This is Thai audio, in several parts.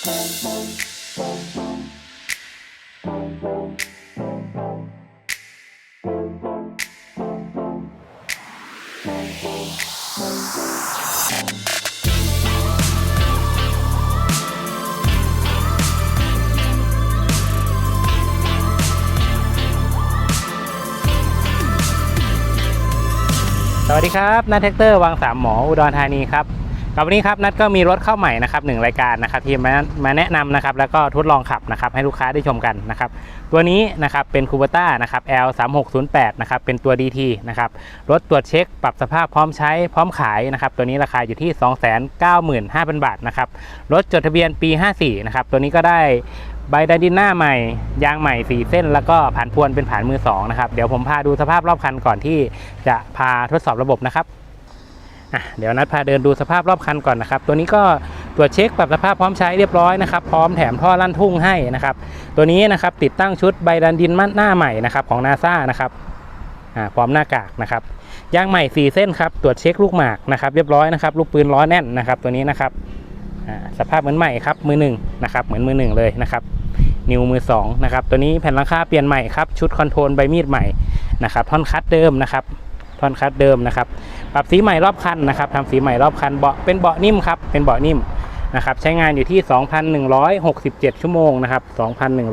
สวัสดีครับนัทแท็กเตอร์วังสามหมออุดรธานีครับับวันนี้ครับนัทก็มีรถเข้าใหม่นะครับหนึ่งรายการนะครับที่มามาแนะนำนะครับแล้วก็ทดลองขับนะครับให้ลูกค้าได้ชมกันนะครับตัวนี้นะครับเป็นคูเบต้านะครับ L 3 6 0 8นะครับเป็นตัว DT นะครับรถตรวจเช็คปรับสภาพพร้อมใช้พร้อมขายนะครับตัวนี้ราคาอยู่ที่ 295,000 บาทนะครับรถจดทะเบียนปี 54นะครับตัวนี้ก็ได้ใบดันดินหน้าใหม่ ยางใหม่4เส้น แล้วก็ผ่านพวนเป็นผ่านมือ2นะครับเดี๋ยวผมพาดูสภาพรอบคันก่อนที่จะพาทดสอบระบบนะครับ อะเดี๋ยวนัดพาเดินดูสภาพรอบคันก่อนนะครับ ตัวนี้ก็ตรวจเช็คปรับสภาพพร้อมใช้เรียบร้อยนะครับ พร้อมแถมท่อลั่นทุ่งให้นะครับ ตัวนี้นะครับติดตั้งชุดใบดันดินมัดหน้าใหม่นะครับของนาซานะครับอ่าพร้อมหน้ากากนะครับยางใหม่4เส้นครับตรวจเช็คลูกหมากนะครับเรียบร้อยนะครับลูกปืนล้อแน่นนะครับ ตัวนี้นะครับอ่าสภาพเหมือนใหม่ครับมือหนึ่งนะครับเหมือนมือหนึ่งเลยนะครับนิวมือ2นะครับตัวนี้แผ่นหลังคาเปลี่ยนใหม่ครับชุดคอนโทรลใบมีดใหม่นะครับท่อนคัดเดิมนะครับ ท่อนคัดเดิมนะครับ ปรับสีใหม่รอบคันนะครับทำสีใหม่รอบคันเบาะเป็นเบาะนิ่มครับ เป็นเบาะนิ่มนะครับ ใช้งานอยู่ที่ 2,167 ชั่วโมงนะครับ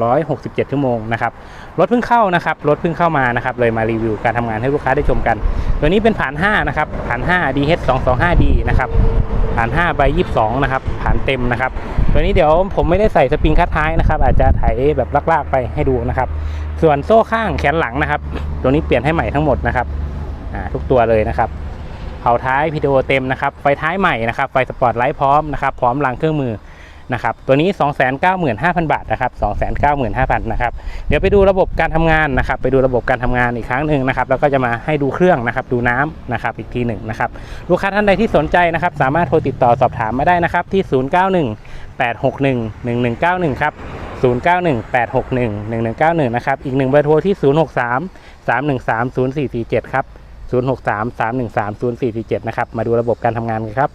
2,167 ชั่วโมงนะครับ รถเพิ่งเข้านะครับ รถเพิ่งเข้ามานะครับ เลยมารีวิวการทำงานให้ลูกค้าได้ชมกัน ตัวนี้เป็นผ่าน 5 นะครับ ผ่าน 5 DH 225D นะครับ ผ่าน5ใบ22 นะครับ ผ่านเต็มนะครับ ตัวนี้เดี๋ยวผมไม่ได้ใส่สปริงคัดท้ายนะครับ อาจจะไถแบบลากๆไปให้ดูนะครับ ส่วนโซ่ข้างแขนหลังนะครับ ตัวนี้เปลี่ยนให้ใหม่ทั้งหมดนะครับ ทุกตัวเลยนะครับเผาท้ายพีดีโอเต็มนะครับไฟท้ายใหม่นะครับไฟสปอร์ตไลท์พร้อมนะครับพร้อมรางเครื่องมือนะครับตัวนี้ 295,000 บาทนะครับ295,000นะครับเดี๋ยวไปดูระบบการทำงานนะครับไปดูระบบการทำงานอีกครั้งหนึ่งนะครับแล้วก็จะมาให้ดูเครื่องนะครับดูน้ำนะครับอีกทีหนึ่งนะครับลูกค้าท่านใดที่สนใจนะครับสามารถโทรติดต่อสอบถามมาได้นะครับที่ 091 861 1191 ครับ 091 861 1191 นะครับอีกหนึ่งเบอร์โทรที่ 063 313 0447 ครับ 063 313 0447 นะครับ มาดูระบบการทำงานกันครับ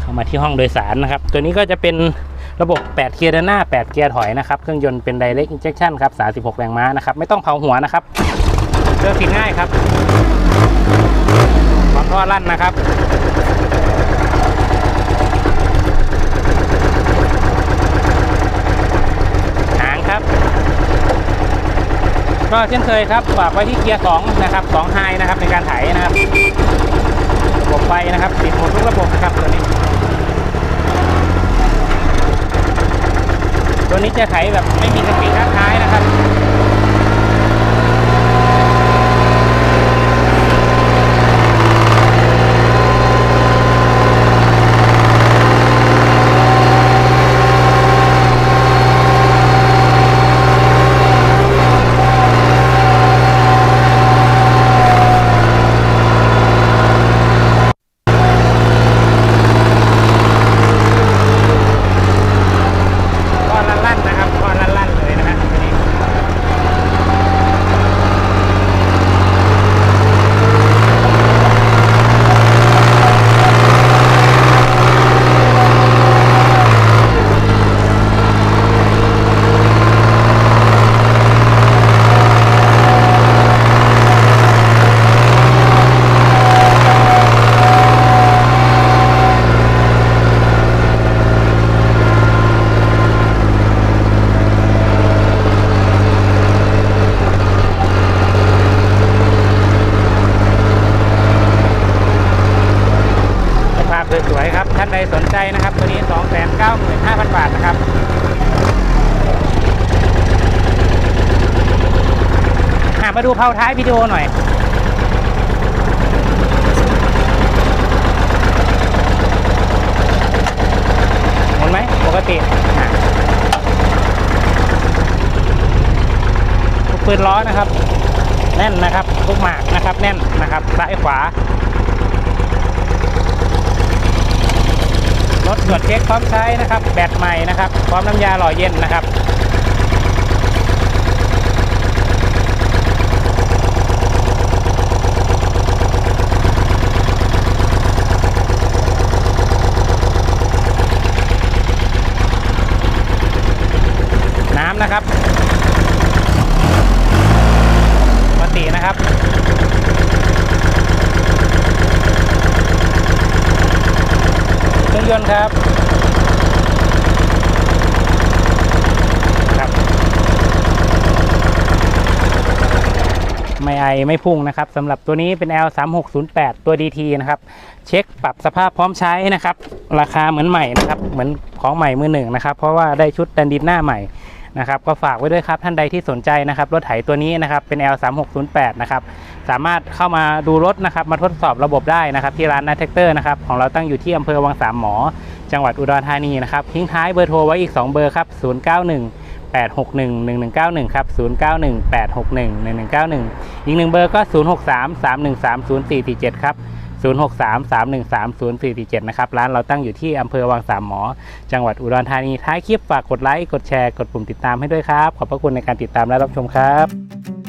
เข้ามาที่ห้องโดยสารนะครับ ตัวนี้ก็จะเป็นระบบ 8 เกียร์ด้านหน้า 8 เกียร์ถอยนะครับ เครื่องยนต์เป็น Direct Injection ครับ 36 แรงม้านะครับ ไม่ต้องเผาหัวนะครับเครื่องติดง่ายครับพร้อมท่อลั่นนะครับหางครับ ก็เช่นเคยครับฝากไว้ที่เกียร์2นะครับ2ไฮนะครับในการไถนะครับระบบไฟนะครับติดหมดทุกระบบนะครับตัวนี้ ตัวนี้จะไถแบบไม่มีสปีดข้างท้ายนะครับ ก็ลั่นๆนะครับก็ลั่นๆเลยนะฮะตัวนี้ สวยๆครับ ท่านใดสนใจนะครับ ตัวนี้ 295,000 บาทนะครับมาดูเผาท้ายวิดีโอหน่อยหมุนไหมปกติอะลูกปืนล้อนะครับ แน่นนะครับลูกหมากนะครับ แน่นนะครับซ้ายขวา รถตรวจเช็คพร้อมใช้นะครับ แบตใหม่นะครับ พร้อมน้ำยาหล่อเย็นนะครับน้ำนะครับปกตินะครับ ไม่ไอไม่พุ่งนะครับสำหรับตัวนี้เป็น L 3 6 0 8 ตัว DT นะครับ เช็คปรับสภาพพร้อมใช้นะครับ ราคาเหมือนใหม่นะครับ เหมือนของใหม่มือหนึ่งนะครับ เพราะว่าได้ชุดดันดินหน้าใหม่ นะครับก็ฝากไว้ด้วยครับท่านใดที่สนใจนะครับรถไถตัวนี้นะครับเป็น L 3 6 0 8 นะครับสามารถเข้ามาดูรถนะครับมาทดสอบระบบได้นะครับที่ร้านนาแท็กเตอร์นะครับของเราตั้งอยู่ที่อำเภอวังสามหมอ จังหวัดอุดรธานีนะครับทิ้งท้ายเบอร์โทรไว้อีก 2 เบอร์ครับ 091 861 1191 ครับ 091 861 1191 อีกหนึ่งเบอร์ก็ 063 313 0447 ครับ 063 313 0447 นะครับ ร้านเราตั้งอยู่ที่อำเภอวังสามหมอ จังหวัดอุดรธานี ท้ายคลิปฝากกดไลค์ กดแชร์ กดปุ่มติดตามให้ด้วยครับ ขอบพระคุณในการติดตามและรับชมครับ